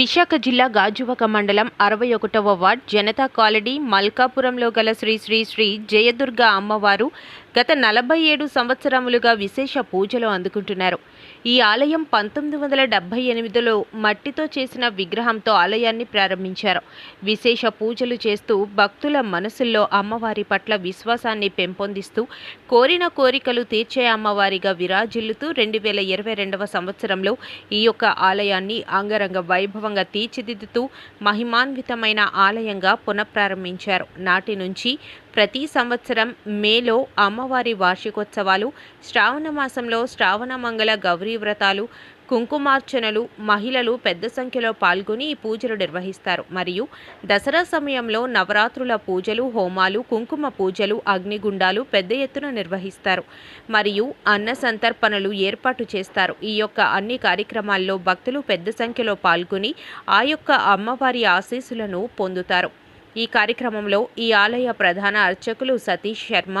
విశాఖ జిల్లా గాజువక మండలం అరవై ఒకటవ వార్డ్ జనతా కాలనీ మల్కాపురంలో గల శ్రీ శ్రీ శ్రీ జయదుర్గ అమ్మవారు గత నలభై ఏడు సంవత్సరములుగా విశేష పూజలు అందుకుంటున్నారు. ఈ ఆలయం పంతొమ్మిది వందల డెబ్బై ఎనిమిదిలో మట్టితో చేసిన విగ్రహంతో ఆలయాన్ని ప్రారంభించారు. విశేష పూజలు చేస్తూ భక్తుల మనసుల్లో అమ్మవారి పట్ల విశ్వాసాన్ని పెంపొందిస్తూ కోరిన కోరికలు తీర్చే అమ్మవారిగా విరాజిల్లుతూ రెండు వేల ఇరవై రెండవ సంవత్సరంలో ఈ యొక్క ఆలయాన్ని అంగరంగ వైభవంగా తీర్చిదిద్దుతూ మహిమాన్వితమైన ఆలయంగా పునఃప్రారంభించారు. నాటి నుంచి ప్రతి సంవత్సరం మేలో అమ్మవారి వార్షికోత్సవాలు శ్రావణ మాసంలో శ్రావణ మంగళ గౌరీ వ్రతాలు కుంకుమార్చనలు మహిళలు పెద్ద సంఖ్యలో పాల్గొని ఈ పూజలు నిర్వహిస్తారు. మరియు దసరా సమయంలో నవరాత్రుల పూజలు హోమాలు కుంకుమ పూజలు అగ్నిగుండాలు పెద్ద ఎత్తున నిర్వహిస్తారు. మరియు అన్న సంతర్పణలు ఏర్పాటు చేస్తారు. ఈ యొక్క అన్ని కార్యక్రమాల్లో భక్తులు పెద్ద సంఖ్యలో పాల్గొని ఆ యొక్క అమ్మవారి ఆశీస్సులను పొందుతారు. ఈ కార్యక్రమంలో ఈ ఆలయ ప్రధాన అర్చకులు సతీష్ శర్మ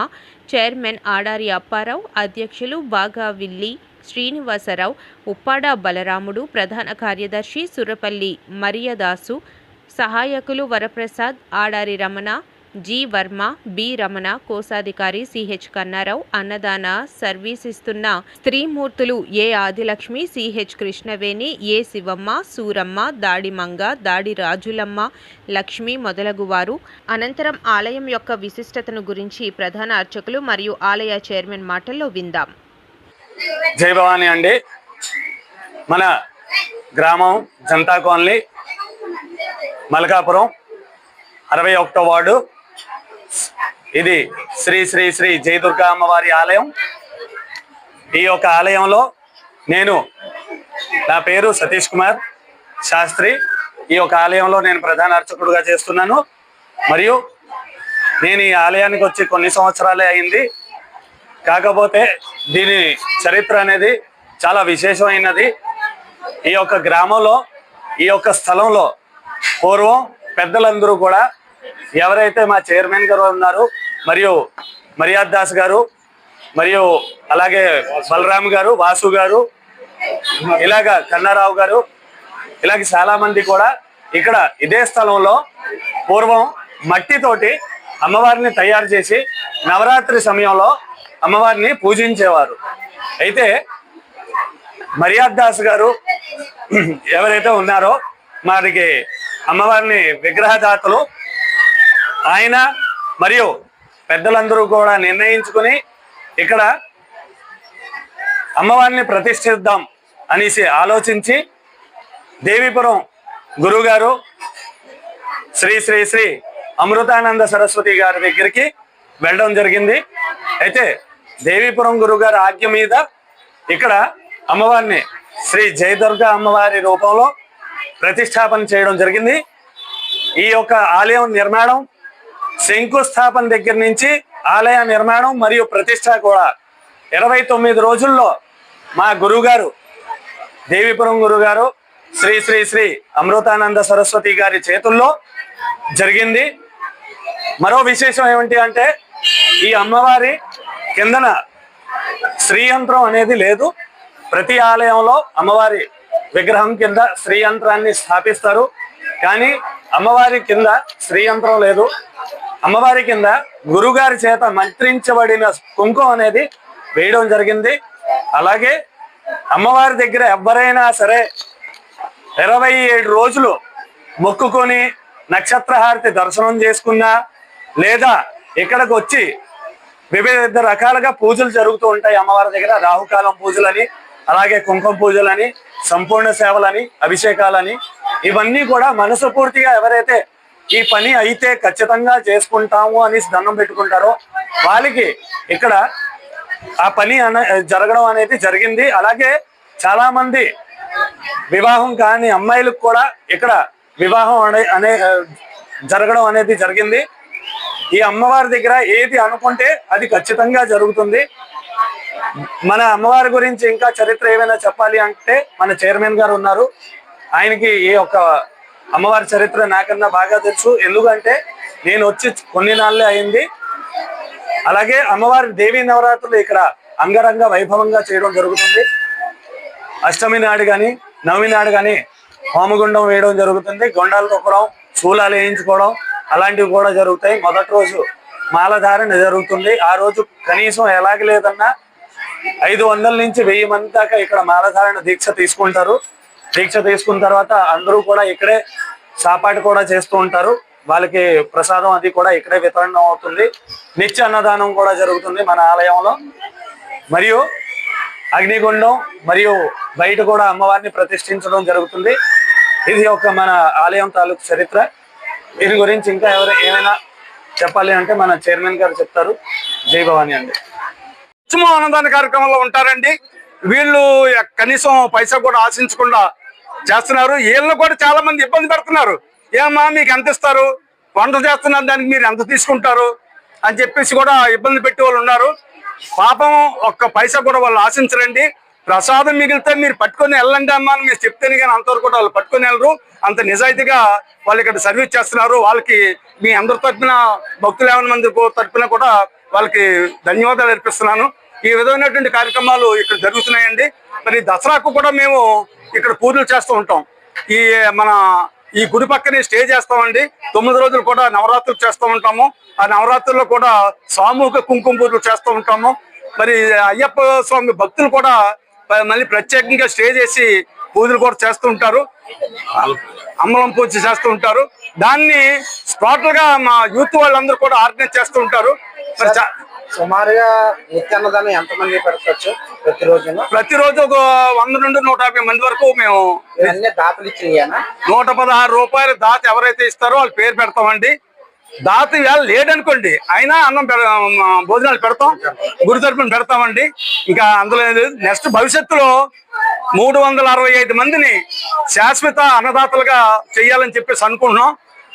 చైర్మన్ ఆడారి అప్పారావు అధ్యక్షులు బాగావిల్లి శ్రీనివాసరావు ఉప్పాడ బలరాముడు ప్రధాన కార్యదర్శి సురపల్లి మరియదాసు సహాయకులు వరప్రసాద్ ఆడారి రమణ జి వర్మ బి రమణ కోశాధికారి సిహెచ్ కన్నారావు అన్నదాన సర్వీస్ ఇస్తున్న స్త్రీమూర్తులు A Adilakshmi CH Krishnaveni A Sivamma Suramma Dadi Manga Dadi Rajulamma Lakshmi మొదలగువారు. అనంతరం ఆలయం యొక్క విశిష్టతను గురించి ప్రధాన అర్చకులు మరియు ఆలయ చైర్మన్ మాటల్లో విందాం. జై భవాని అండి. మన గ్రామం జనతా కాలనీ మల్కాపురం అరవై ఒకటో వార్డు ఇది శ్రీ శ్రీ శ్రీ జయదుర్గా అమ్మవారి ఆలయం. ఈ యొక్క ఆలయంలో నేను నా పేరు సతీష్ కుమార్ శాస్త్రి. ఈ యొక్క ఆలయంలో నేను ప్రధాన అర్చకుడుగా చేస్తున్నాను. మరియు నేను ఈ ఆలయానికి వచ్చి కొన్ని సంవత్సరాలే అయింది. కాకపోతే దీని చరిత్ర అనేది చాలా విశేషమైనది. ఈ యొక్క గ్రామంలో ఈ యొక్క స్థలంలో పూర్వం పెద్దలందరూ కూడా ఎవరైతే మా చైర్మన్ గారు ఉన్నారు మరియు మర్యాద్ దాస్ గారు మరియు అలాగే బలరామ్ గారు వాసు గారు ఇలాగ కన్నారావు గారు ఇలాగ చాలా మంది కూడా ఇక్కడ ఇదే స్థలంలో పూర్వం మట్టితోటి అమ్మవారిని తయారు చేసి నవరాత్రి సమయంలో అమ్మవారిని పూజించేవారు. అయితే మర్యాద్ దాస్ గారు ఎవరైతే ఉన్నారో వారికి అమ్మవారిని విగ్రహదాతలు ఆయన మరియు పెద్దలందరూ కూడా నిర్ణయించుకుని ఇక్కడ అమ్మవారిని ప్రతిష్ఠిద్దాం అనేసి ఆలోచించి దేవీపురం గురుగారు శ్రీ శ్రీ శ్రీ అమృతానంద సరస్వతి గారి దగ్గరికి వెళ్ళడం జరిగింది. అయితే దేవీపురం గురుగారి ఆజ్ఞ మీద ఇక్కడ అమ్మవారిని శ్రీ జయదుర్గ అమ్మవారి రూపంలో ప్రతిష్టాపన చేయడం జరిగింది. ఈ యొక్క ఆలయం నిర్మాణం శంకుస్థాపన దగ్గర నుంచి ఆలయ నిర్మాణం మరియు ప్రతిష్ట కూడా. ఇరవై తొమ్మిది రోజుల్లో మా గురుగారు దేవిపురం గురుగారు శ్రీ శ్రీ శ్రీ అమృతానంద సరస్వతి గారి చేతుల్లో జరిగింది. మరో విశేషం ఏమిటి అంటే ఈ అమ్మవారి కిందన శ్రీయంత్రం అనేది లేదు. ప్రతి ఆలయంలో అమ్మవారి విగ్రహం కింద శ్రీయంత్రాన్ని స్థాపిస్తారు. కానీ అమ్మవారి కింద శ్రీయంత్రం లేదు. అమ్మవారి కింద గురుగారి చేత మంత్రించబడిన కుంకుమ అనేది వేయడం జరిగింది. అలాగే అమ్మవారి దగ్గర ఎవరైనా సరే ఇరవై ఏడు రోజులు మొక్కుకొని నక్షత్రహారతి దర్శనం చేసుకున్నా లేదా ఇక్కడికి వచ్చి వివిధ రకాలుగా పూజలు జరుగుతూ ఉంటాయి అమ్మవారి దగ్గర. రాహుకాలం పూజలని అలాగే కుంకుమ పూజలని సంపూర్ణ సేవలని అభిషేకాలని ఇవన్నీ కూడా మనసు పూర్తిగా ఎవరైతే ఈ పని అయితే ఖచ్చితంగా చేసుకుంటాము అని దండం పెట్టుకుంటారో. వాళ్ళకి ఇక్కడ ఆ పని అన జరగడం అనేది జరిగింది. అలాగే చాలా మంది వివాహం కాని అమ్మాయిలకు కూడా ఇక్కడ వివాహం అనే అనే జరగడం అనేది జరిగింది. ఈ అమ్మవారి దగ్గర ఏది అనుకుంటే అది ఖచ్చితంగా జరుగుతుంది. మన అమ్మవారి గురించి ఇంకా చరిత్ర ఏమైనా చెప్పాలి అంటే మన చైర్మన్ గారు ఉన్నారు. ఆయనకి ఈ యొక్క అమ్మవారి చరిత్ర నాకన్నా బాగా తెలుసు. ఎందుకంటే నేను వచ్చి కొన్ని నాళ్ళే అయింది. అలాగే అమ్మవారి దేవీ నవరాత్రులు ఇక్కడ అంగరంగ వైభవంగా చేయడం జరుగుతుంది. అష్టమి నాడు కానీ నవమి నాడు కానీ హోమగుండం వేయడం జరుగుతుంది. గొండాలు తొక్కడం చూలాలు వేయించుకోవడం అలాంటివి కూడా జరుగుతాయి. మొదటి రోజు మాలధారణ జరుగుతుంది. ఆ రోజు కనీసం ఎలాగ లేదన్నా ఐదు వందల నుంచి వెయ్యి మంది దాకా ఇక్కడ మాలధారణ దీక్ష తీసుకుంటారు. దీక్ష తీసుకున్న తర్వాత అందరూ కూడా ఇక్కడే సాపాటు కూడా చేస్తూ ఉంటారు. వాళ్ళకి ప్రసాదం అది కూడా ఇక్కడే వితరణ అవుతుంది. నిత్య అన్నదానం కూడా జరుగుతుంది మన ఆలయంలో. మరియు అగ్నిగుండం మరియు బయట కూడా అమ్మవారిని ప్రతిష్ఠించడం జరుగుతుంది. ఇది ఒక మన ఆలయం తాలూకు చరిత్ర. దీని గురించి ఇంకా ఎవరు ఏమైనా చెప్పాలి అంటే మన చైర్మన్ గారు చెప్తారు. జై భవాని అండి. ఉత్సవం అన్నదాన కార్యక్రమంలో ఉంటారండి. వీళ్ళు కనీసం పైసా కూడా ఆశించకుండా చేస్తున్నారు. వీళ్ళు కూడా చాలా మంది ఇబ్బంది పెడుతున్నారు. ఏమా మీకు ఎంత ఇస్తారు? వంట చేస్తున్నారు దానికి మీరు ఎంత తీసుకుంటారు? అని చెప్పేసి కూడా ఇబ్బంది పెట్టే వాళ్ళు ఉన్నారు. పాపం ఒక్క పైసా కూడా వాళ్ళు ఆశించరండి. ప్రసాదం మిగిలితే మీరు పట్టుకొని వెళ్ళండి అమ్మా అని మీరు చెప్తేనే కానీ అంతవరకు కూడా వాళ్ళు పట్టుకొని వెళ్ళరు. అంత నిజాయితీగా వాళ్ళు ఇక్కడ సర్వీస్ చేస్తున్నారు. వాళ్ళకి మీ అందరి తరఫున భక్తులు ఏమైనా మంది తరఫున కూడా వాళ్ళకి ధన్యవాదాలు అర్పిస్తున్నాను. ఈ విధమైనటువంటి కార్యక్రమాలు ఇక్కడ జరుగుతున్నాయండి. మరి దసరాకు కూడా మేము ఇక్కడ పూజలు చేస్తూ ఉంటాం. ఈ మన ఈ గుడి పక్కనే స్టే చేస్తామండి. తొమ్మిది రోజులు కూడా నవరాత్రులు చేస్తూ ఉంటాము. ఆ నవరాత్రుల్లో కూడా సామూహిక కుంకుమ పూజలు చేస్తూ ఉంటాము. మరి అయ్యప్ప స్వామి భక్తులు కూడా మళ్ళీ ప్రత్యేకంగా స్టే చేసి పూజలు కూడా చేస్తూ ఉంటారు. అమ్మలం పూజ చేస్తూ ఉంటారు. దాన్ని టోటల్గా మా యూత్ వాళ్ళందరూ కూడా ఆర్గనైజ్ చేస్తూ ఉంటారు. సుమారుగా నిత్యాన్నదానం ఎంతమంది పెడతాచ్చు ప్రతిరోజున? ప్రతిరోజు ఒక వంద నుండి నూట యాభై మంది వరకు మేము దాతలు ఇచ్చినాయనా? నూట పదహారు రూపాయలు దాత ఎవరైతే ఇస్తారో వాళ్ళ పేరు పెడతామండి. దాత ఇవాళ లేడనుకోండి అయినా అన్నం భోజనాలు పెడతాం గుడి తరపున పెడతామండి. ఇంకా అందులో నెక్స్ట్ భవిష్యత్తులో మూడు వందల అరవై ఐదు మందిని శాశ్వత అన్నదాతలుగా చెయ్యాలని చెప్పేసి అనుకుంటున్నాం.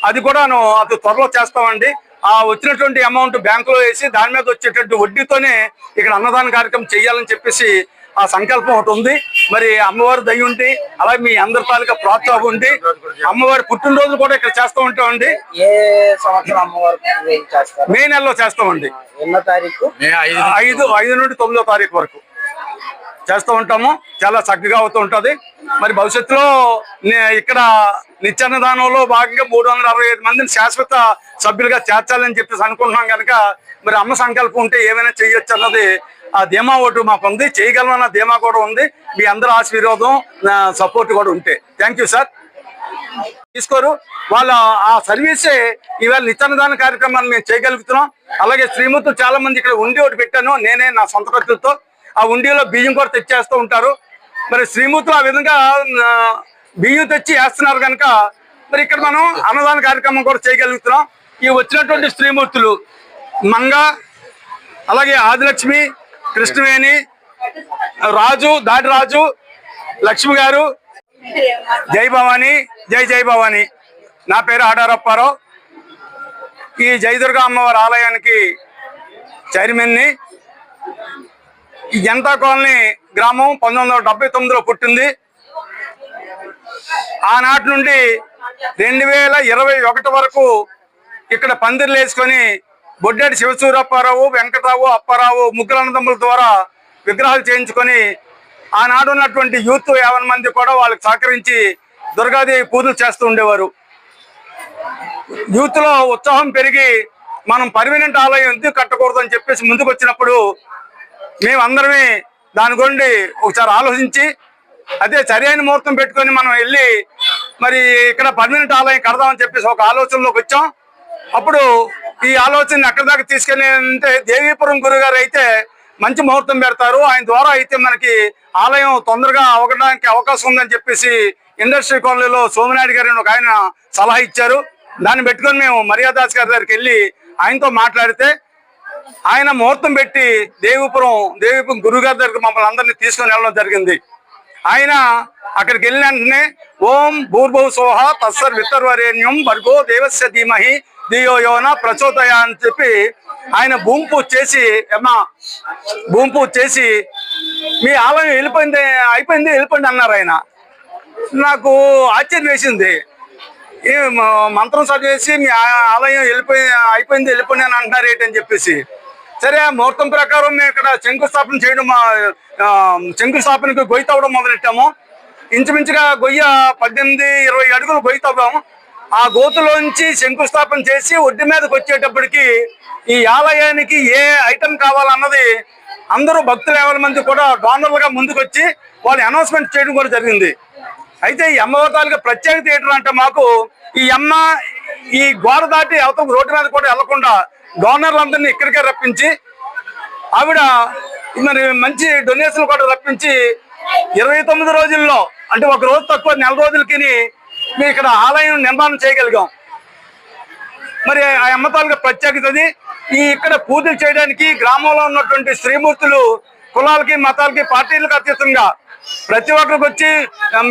అది కూడా అది త్వరలో చేస్తామండి. ఆ వచ్చినటువంటి అమౌంట్ బ్యాంకులో వేసి దాని మీద వచ్చేటువంటి వడ్డీతోనే ఇక్కడ అన్నదాన కార్యక్రమం చేయాలని చెప్పేసి ఆ సంకల్పం ఒకటి ఉంది. మరి అమ్మవారి దయ ఉండి అలాగే మీ అందరి తాలూకా ప్రోత్సాహం ఉండి అమ్మవారి పుట్టినరోజు కూడా ఇక్కడ చేస్తూ ఉంటామండి. మే నెలలో చేస్తామండి. ఐదు ఐదు నుండి తొమ్మిదో తారీఖు వరకు. చేస్తూ ఉంటాము. చాలా చక్కగా అవుతూ ఉంటది. మరి భవిష్యత్తులో నే- ఇక్కడ నిత్యాన్నదానంలో భాగంగా మూడు వందల అరవై ఐదు మందిని శాశ్వత సభ్యులుగా చేర్చాలని చెప్పేసి అనుకుంటున్నాం కనుక మరి అమ్మ సంకల్పం ఉంటే ఏమైనా చేయొచ్చు అన్నది ఆ ధీమా ఓటు మాకు ఉంది. చేయగలమన్న ధీమా కూడా ఉంది. మీ అందరి ఆశీర్వాదం సపోర్ట్ కూడా ఉంటే. థ్యాంక్ యూ సార్ తీసుకోరు. వాళ్ళ ఆ సర్వీసే ఇవాళ నిత్యాన్నదాన కార్యక్రమాన్ని మేము చేయగలుగుతున్నాం. అలాగే శ్రీమూర్తులు చాలా మంది ఇక్కడ ఉండి ఒకటి పెట్టాను. నేనే నా సొంత ఖర్చులతో ఆ ఉండిలో బియ్యం కూడా తెచ్చేస్తూ ఉంటారు. మరి శ్రీమూర్తులు ఆ విధంగా బియ్యం తెచ్చి వేస్తున్నారు కనుక మరి ఇక్కడ మనం అన్నదాన కార్యక్రమం కూడా చేయగలుగుతున్నాం. ఈ వచ్చినటువంటి శ్రీమూర్తులు మంగ అలాగే ఆదిలక్ష్మి కృష్ణవేణి రాజు దాడి రాజు లక్ష్మి గారు జై భవాని జై జై భవాని. నా పేరు ఆడారప్పారావు. ఈ జయదుర్గ అమ్మవారి ఆలయానికి చైర్మన్ని జనతా కాలనీ గ్రామం పంతొమ్మిది వందల డెబ్బై తొమ్మిదిలో పుట్టింది. ఆనాటి నుండి రెండు వేల ఇరవై ఒకటి వరకు ఇక్కడ పందిర్లు వేసుకొని బొడ్డేటి శివసూరప్పారావు వెంకటరావు అప్పారావు ముగ్గులన్నదమ్ముల ద్వారా విగ్రహాలు చేయించుకొని ఆనాడు ఉన్నటువంటి యూత్ యావన్ మంది కూడా వాళ్ళకి సహకరించి దుర్గాదేవి పూజలు చేస్తూ ఉండేవారు. యూత్లో ఉత్సాహం పెరిగి మనం పర్మనెంట్ ఆలయం ఎందుకు కట్టకూడదు అని చెప్పేసి ముందుకు వచ్చినప్పుడు మేమందరమే దాని గురించి ఒకసారి ఆలోచించి అదే సరైన ముహూర్తం పెట్టుకొని మనం వెళ్ళి మరి ఇక్కడ పర్మనెంట్ ఆలయం కడదామని చెప్పేసి ఒక ఆలోచనలోకి వచ్చాం. అప్పుడు ఈ ఆలోచన ఎక్కడి దాకా తీసుకెళ్ళి అంటే దేవీపురం గురుగారు అయితే మంచి ముహూర్తం పెడతారు. ఆయన ద్వారా అయితే మనకి ఆలయం తొందరగా అవ్వడానికి అవకాశం ఉందని చెప్పేసి ఇండస్ట్రీ కాలనీలో సోమనాయుడు గారిని ఒక ఆయన సలహా ఇచ్చారు. దాన్ని పెట్టుకొని మేము మర్యాదాస్ గారి దగ్గరికి వెళ్ళి ఆయనతో మాట్లాడితే ఆయన ముహూర్తం పెట్టి దేవీపురం దేవీపురం గురుగారి దగ్గరికి మమ్మల్ని అందరినీ తీసుకొని వెళ్ళడం జరిగింది. ఆయన అక్కడికి వెళ్ళిన వెంటనే ఓం భూర్భవ సోహ తస్సర్ విత్తర్వరేణ్యం భర్గో దేవస్య ధీమహి దియో యోన ప్రచోదయ అని చెప్పి ఆయన భూమి పూజ చేసి అమ్మా భూమి పూజ చేసి మీ ఆలయం వెళ్ళిపోయింది అయిపోయింది వెళ్ళిపోయింది అన్నారు ఆయన. నాకు ఆశ్చర్యం వేసింది. ఏ మంత్రం చదివేసి మీ ఆ- ఆలయం వెళ్ళిపోయి అయిపోయింది వెళ్ళిపోయింది అని అంటున్నారు ఏంటని చెప్పేసి. సరే ముహూర్తం ప్రకారం మేము ఇక్కడ శంకుస్థాపన చేయడం శంకుస్థాపనకు గొయ్యి తవ్వడం మొదలెట్టాము. ఇంచుమించుగా గొయ్య పద్దెనిమిది ఇరవై అడుగులు గొయ్యి తవ్వాము. ఆ గోతులోంచి శంకుస్థాపన చేసి ఒడ్డు మీదకి వచ్చేటప్పటికి ఈ ఆలయానికి ఏ ఐటెం కావాలన్నది అందరూ భక్తులు ఎవరి మంది కూడా డోనర్లుగా ముందుకు వచ్చి వాళ్ళు అనౌన్స్మెంట్ చేయడం కూడా జరిగింది. అయితే ఈ అమ్మవతాలకు ప్రత్యేకత ఏంటంటే మాకు ఈ అమ్మ ఈ గోడ దాటి అవతల రోడ్డు మీద కూడా వెళ్ళకుండా డోనర్లందరినీ ఇక్కడికే రప్పించి ఆవిడ మరి మంచి డొనేషన్ కూడా రప్పించి ఇరవై తొమ్మిది రోజుల్లో అంటే ఒక రోజు తక్కువ నెల రోజులకి మేము ఇక్కడ ఆలయం నిర్మాణం చేయగలిగాం. మరి ఆ అమ్మతాలకు ప్రత్యేకతది ఈ ఇక్కడ పూజలు చేయడానికి గ్రామంలో ఉన్నటువంటి శ్రీమూర్తులు కులాలకి మతాలకి పార్టీలకు అతీతంగా ప్రతి ఒక్కరికి వచ్చి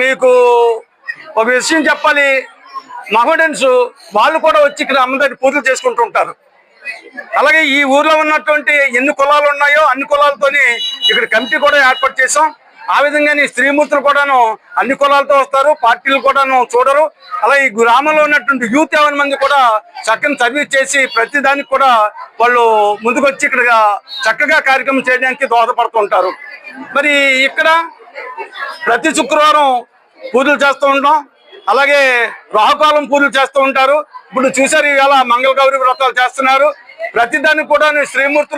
మీకు ఒక విషయం చెప్పాలి. మహోడెన్స్ వాళ్ళు కూడా వచ్చి ఇక్కడ అమ్మ దగ్గర పూజలు చేసుకుంటూ ఉంటారు. అలాగే ఈ ఊర్లో ఉన్నటువంటి ఎన్ని కులాలు ఉన్నాయో అన్ని కులాలతోని ఇక్కడ కమిటీ కూడా ఏర్పాటు చేసాం ఆ విధంగానే స్త్రీమూర్తులు కూడాను అన్ని కులాలతో వస్తారు పార్టీలు కూడాను చూడరు. అలాగే ఈ గ్రామంలో ఉన్నటువంటి యూత్ ఎవరి మంది కూడా చక్కని సర్వీస్ చేసి ప్రతి దానికి కూడా వాళ్ళు ముందుకొచ్చి ఇక్కడ చక్కగా కార్యక్రమం చేయడానికి దోహదపడుతుంటారు. మరి ఇక్కడ ప్రతి శుక్రవారం పూజలు చేస్తూ ఉంటాం. అలాగే రాహుకాలం పూజలు చేస్తూ ఉంటారు. ఇప్పుడు చూసారు ఇవాళ మంగళ గౌరి వ్రతాలు చేస్తున్నారు. ప్రతిదానికి కూడా శ్రీమూర్తులు